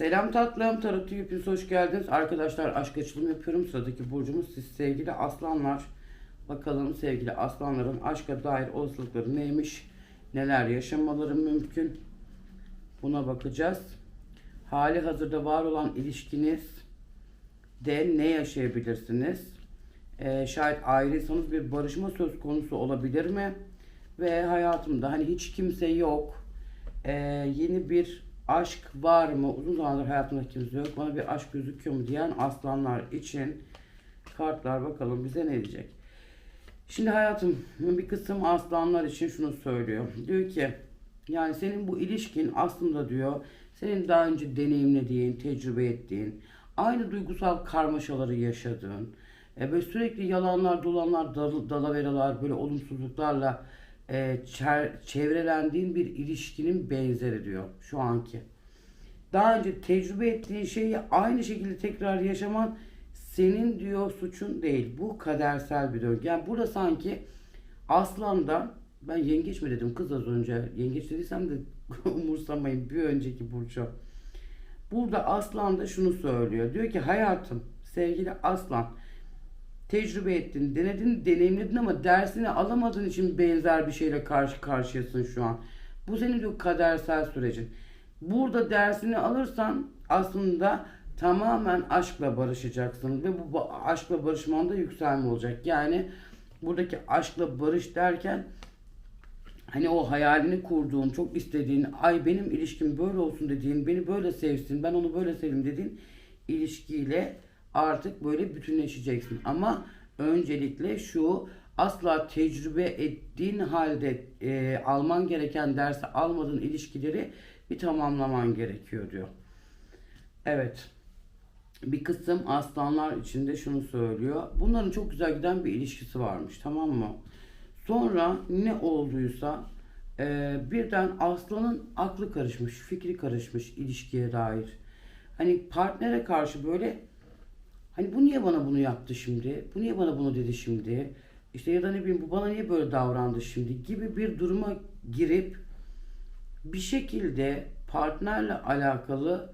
Selam tatlım, Tarot Hepiniz hoş geldiniz. Arkadaşlar aşk açılımı yapıyorum. Sıradaki burcumuz siz sevgili aslanlar. Bakalım sevgili aslanların aşka dair olasılıkları neymiş? Neler yaşamaları mümkün? Buna bakacağız. Hali hazırda var olan ilişkiniz de ne yaşayabilirsiniz? Ee, şayet ayrıysanız bir barışma söz konusu olabilir mi? Ve hayatımda hani hiç kimse yok. Ee, yeni bir aşk var mı? Uzun zamandır hayatımda kimse yok. Bana bir aşk gözüküyor mu diyen aslanlar için kartlar bakalım bize ne diyecek. Şimdi hayatım bir kısım aslanlar için şunu söylüyor. Diyor ki yani senin bu ilişkin aslında diyor senin daha önce deneyimlediğin, tecrübe ettiğin, aynı duygusal karmaşaları yaşadığın, e, böyle sürekli yalanlar, dolanlar, dal, dalaveralar, böyle olumsuzluklarla e, çevrelendiğin bir ilişkinin benzeri diyor şu anki. Daha önce tecrübe ettiğin şeyi aynı şekilde tekrar yaşaman senin diyor suçun değil. Bu kadersel bir döngü. Yani burada sanki aslanda ben yengeç mi dedim kız az önce. Yengeç dediysem de umursamayın bir önceki burcu. Burada aslan da şunu söylüyor. Diyor ki hayatım sevgili aslan tecrübe ettin, denedin, deneyimledin ama dersini alamadığın için benzer bir şeyle karşı karşıyasın şu an. Bu senin diyor kadersel sürecin. Burada dersini alırsan aslında tamamen aşkla barışacaksın ve bu aşkla barışmanda yükselme olacak. Yani buradaki aşkla barış derken hani o hayalini kurduğun, çok istediğin, ay benim ilişkim böyle olsun dediğin, beni böyle sevsin, ben onu böyle seveyim dediğin ilişkiyle artık böyle bütünleşeceksin. Ama öncelikle şu asla tecrübe ettiğin halde e, alman gereken dersi almadığın ilişkileri bir tamamlaman gerekiyor diyor. Evet. Bir kısım aslanlar içinde şunu söylüyor. Bunların çok güzel giden bir ilişkisi varmış tamam mı? Sonra ne olduysa e, birden aslanın aklı karışmış, fikri karışmış ilişkiye dair. Hani partnere karşı böyle Hani bu niye bana bunu yaptı şimdi? Bu niye bana bunu dedi şimdi? İşte ya da ne bileyim bu bana niye böyle davrandı şimdi gibi bir duruma girip bir şekilde partnerle alakalı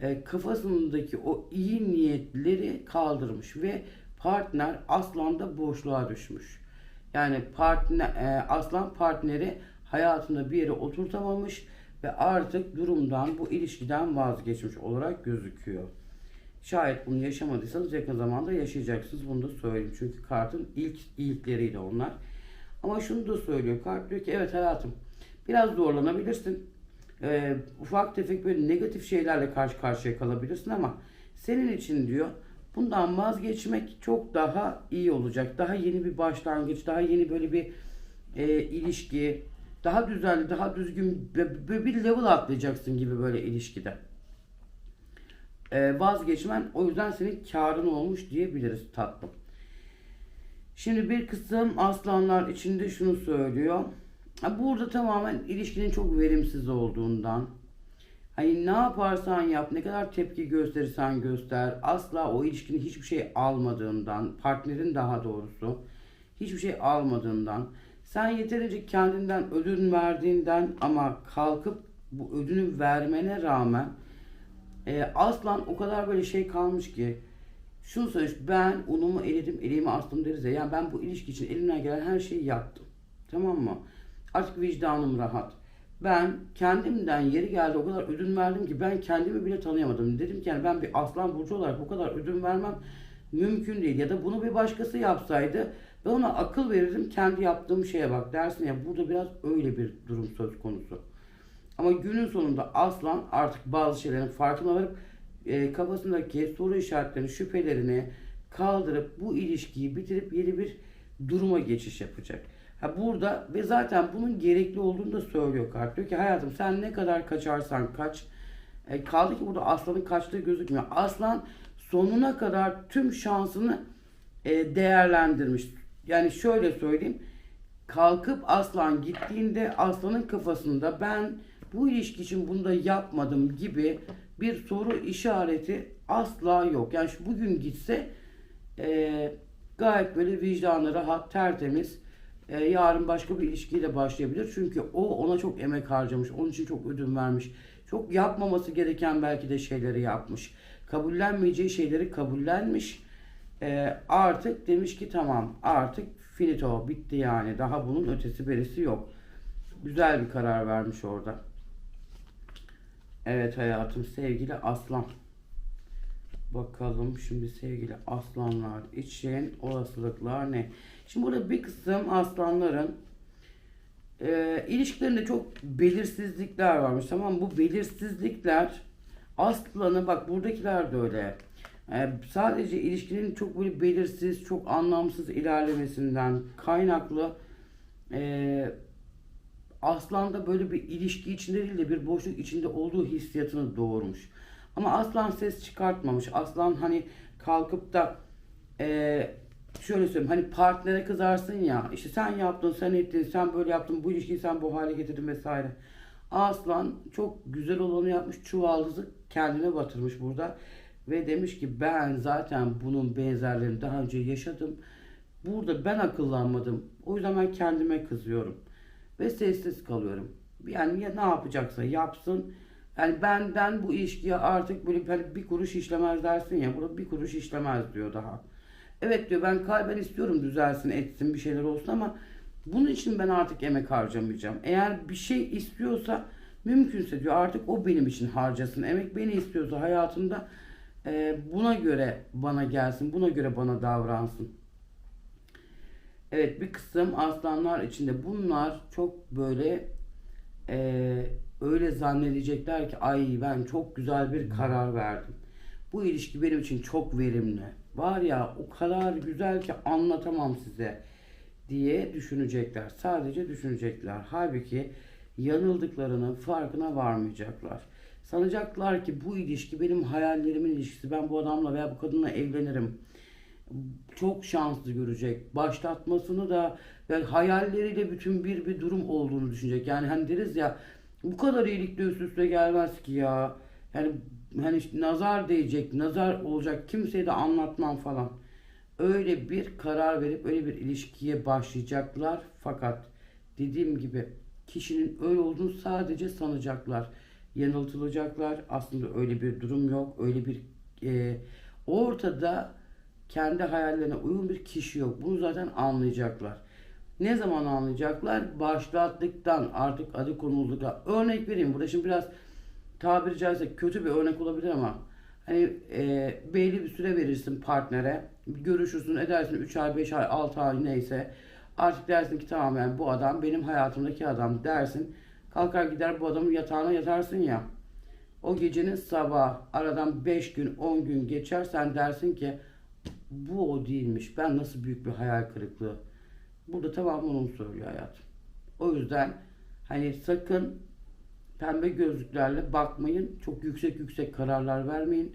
e, kafasındaki o iyi niyetleri kaldırmış ve partner aslanda boşluğa düşmüş. Yani partner e, aslan partneri hayatında bir yere oturtamamış ve artık durumdan bu ilişkiden vazgeçmiş olarak gözüküyor. Şayet bunu yaşamadıysanız yakın zamanda yaşayacaksınız. Bunu da söyleyeyim. Çünkü kartın ilk ilkleriydi onlar. Ama şunu da söylüyor. Kart diyor ki evet hayatım biraz zorlanabilirsin. Ee, ufak tefek böyle negatif şeylerle karşı karşıya kalabilirsin ama senin için diyor bundan vazgeçmek çok daha iyi olacak. Daha yeni bir başlangıç, daha yeni böyle bir e, ilişki, daha düzenli, daha düzgün bir level atlayacaksın gibi böyle ilişkide e, vazgeçmen o yüzden senin karın olmuş diyebiliriz tatlım. Şimdi bir kısım aslanlar içinde şunu söylüyor. Burada tamamen ilişkinin çok verimsiz olduğundan, hani ne yaparsan yap, ne kadar tepki gösterirsen göster, asla o ilişkinin hiçbir şey almadığından, partnerin daha doğrusu hiçbir şey almadığından, sen yeterince kendinden ödün verdiğinden ama kalkıp bu ödünü vermene rağmen e, aslan o kadar böyle şey kalmış ki şunu söylüyor ben unumu eledim eleğimi astım deriz ya yani ben bu ilişki için elimden gelen her şeyi yaptım. Tamam mı? Artık vicdanım rahat. Ben kendimden yeri geldi o kadar ödün verdim ki ben kendimi bile tanıyamadım. Dedim ki yani ben bir aslan burcu olarak bu kadar ödün vermem mümkün değil. Ya da bunu bir başkası yapsaydı ben ona akıl verirdim kendi yaptığım şeye bak dersin ya burada biraz öyle bir durum söz konusu. Ama günün sonunda aslan artık bazı şeylerin farkına varıp e, kafasındaki soru işaretlerini, şüphelerini kaldırıp bu ilişkiyi bitirip yeni bir duruma geçiş yapacak. Ha burada ve zaten bunun gerekli olduğunu da söylüyor kart. Diyor ki hayatım sen ne kadar kaçarsan kaç. E, kaldı ki burada aslanın kaçtığı gözükmüyor. Aslan sonuna kadar tüm şansını e, değerlendirmiş. Yani şöyle söyleyeyim. Kalkıp aslan gittiğinde aslanın kafasında ben bu ilişki için bunu da yapmadım gibi bir soru işareti asla yok. Yani şu bugün gitse e, gayet böyle vicdanı rahat, tertemiz. E, yarın başka bir ilişkiyle başlayabilir. Çünkü o ona çok emek harcamış. Onun için çok ödün vermiş. Çok yapmaması gereken belki de şeyleri yapmış. Kabullenmeyeceği şeyleri kabullenmiş. Ee, artık demiş ki tamam artık finito bitti yani. Daha bunun ötesi berisi yok. Güzel bir karar vermiş orada. Evet hayatım sevgili aslan. Bakalım şimdi sevgili aslanlar için olasılıklar ne? Şimdi burada bir kısım aslanların e, ilişkilerinde çok belirsizlikler varmış. Tamam? Bu belirsizlikler aslanı bak buradakiler de öyle. E, sadece ilişkinin çok böyle belirsiz, çok anlamsız ilerlemesinden kaynaklı e, aslanda böyle bir ilişki içinde değil de bir boşluk içinde olduğu hissiyatını doğurmuş. Ama aslan ses çıkartmamış. Aslan hani kalkıp da e, şöyle söyleyeyim hani partnere kızarsın ya işte sen yaptın sen ettin sen böyle yaptın bu ilişkiyi sen bu hale getirdin vesaire. Aslan çok güzel olanı yapmış çuvaldızı kendine batırmış burada. Ve demiş ki ben zaten bunun benzerlerini daha önce yaşadım. Burada ben akıllanmadım. O yüzden ben kendime kızıyorum. Ve sessiz kalıyorum. Yani ya ne yapacaksa yapsın. Yani benden bu ilişkiye artık böyle hani bir kuruş işlemez dersin ya. Burada bir kuruş işlemez diyor daha. Evet diyor ben kalben istiyorum düzelsin etsin bir şeyler olsun ama bunun için ben artık emek harcamayacağım. Eğer bir şey istiyorsa mümkünse diyor artık o benim için harcasın. Emek beni istiyorsa hayatında e, buna göre bana gelsin. Buna göre bana davransın. Evet bir kısım aslanlar içinde bunlar çok böyle e, öyle zannedecekler ki ay ben çok güzel bir karar verdim. Bu ilişki benim için çok verimli. Var ya o kadar güzel ki anlatamam size diye düşünecekler. Sadece düşünecekler. Halbuki yanıldıklarının farkına varmayacaklar. Sanacaklar ki bu ilişki benim hayallerimin ilişkisi. Ben bu adamla veya bu kadınla evlenirim. Çok şanslı görecek. Başlatmasını da ve hayalleriyle bütün bir bir durum olduğunu düşünecek. Yani hani deriz ya bu kadar iyilikle üst üste gelmez ki ya. Yani hani işte nazar değecek, nazar olacak kimseye de anlatmam falan. Öyle bir karar verip öyle bir ilişkiye başlayacaklar. Fakat dediğim gibi kişinin öyle olduğunu sadece sanacaklar. Yanıltılacaklar. Aslında öyle bir durum yok. Öyle bir e, ortada kendi hayallerine uygun bir kişi yok. Bunu zaten anlayacaklar. Ne zaman anlayacaklar? Başlattıktan artık adı konulduktan. Örnek vereyim. Burada şimdi biraz tabiri caizse kötü bir örnek olabilir ama hani e, belli bir süre verirsin partnere. Görüşürsün edersin 3 ay 5 ay 6 ay neyse. Artık dersin ki tamam yani bu adam benim hayatımdaki adam dersin. Kalkar gider bu adamın yatağına yatarsın ya. O gecenin sabah aradan 5 gün 10 gün geçer sen dersin ki bu o değilmiş. Ben nasıl büyük bir hayal kırıklığı. Burada tamamen onu söylüyor hayatım. O yüzden hani sakın pembe gözlüklerle bakmayın. Çok yüksek yüksek kararlar vermeyin.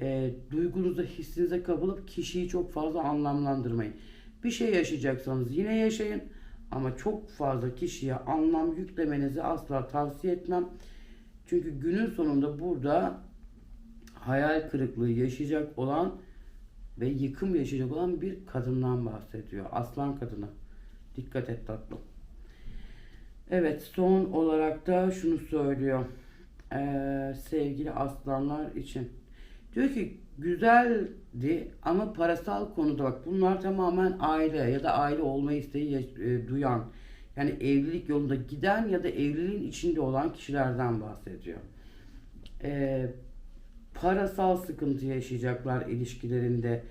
E, duygunuza, hissinize kapılıp kişiyi çok fazla anlamlandırmayın. Bir şey yaşayacaksanız yine yaşayın. Ama çok fazla kişiye anlam yüklemenizi asla tavsiye etmem. Çünkü günün sonunda burada hayal kırıklığı yaşayacak olan ve yıkım yaşayacak olan bir kadından bahsediyor. Aslan kadını. Dikkat et tatlım. Evet son olarak da şunu söylüyor. Ee, sevgili aslanlar için. Diyor ki güzeldi ama parasal konuda bak bunlar tamamen aile ya da aile olma isteği e, duyan yani evlilik yolunda giden ya da evliliğin içinde olan kişilerden bahsediyor. Ee, parasal sıkıntı yaşayacaklar ilişkilerinde.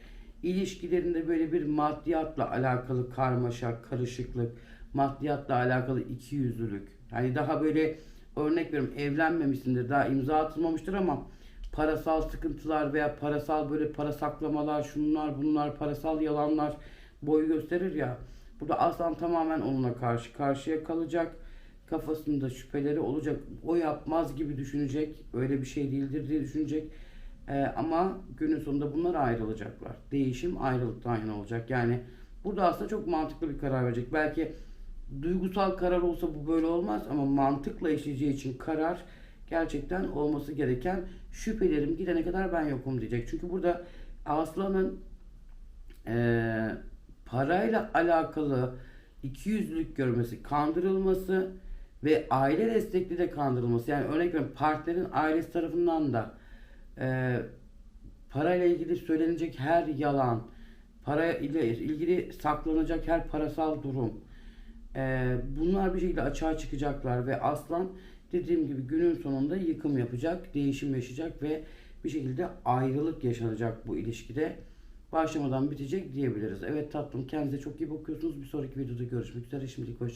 İlişkilerinde böyle bir maddiyatla alakalı karmaşa, karışıklık, maddiyatla alakalı iki yüzlülük. Yani daha böyle örnek veriyorum evlenmemişsindir, daha imza atılmamıştır ama parasal sıkıntılar veya parasal böyle para saklamalar, şunlar bunlar, parasal yalanlar boy gösterir ya. Burada aslan tamamen onunla karşı karşıya kalacak. Kafasında şüpheleri olacak. O yapmaz gibi düşünecek. Öyle bir şey değildir diye düşünecek. Ee, ama günün sonunda bunlar ayrılacaklar. Değişim ayrılıktan yana olacak. Yani burada aslında çok mantıklı bir karar verecek. Belki duygusal karar olsa bu böyle olmaz ama mantıkla işleyeceği için karar gerçekten olması gereken şüphelerim gidene kadar ben yokum diyecek. Çünkü burada aslanın e, parayla alakalı ikiyüzlülük görmesi, kandırılması ve aile destekli de kandırılması. Yani örnek veriyorum partnerin ailesi tarafından da e, parayla ilgili söylenecek her yalan, para ile ilgili saklanacak her parasal durum, e, bunlar bir şekilde açığa çıkacaklar ve aslan dediğim gibi günün sonunda yıkım yapacak, değişim yaşayacak ve bir şekilde ayrılık yaşanacak bu ilişkide. Başlamadan bitecek diyebiliriz. Evet tatlım kendinize çok iyi bakıyorsunuz. Bir sonraki videoda görüşmek üzere. Şimdilik hoşça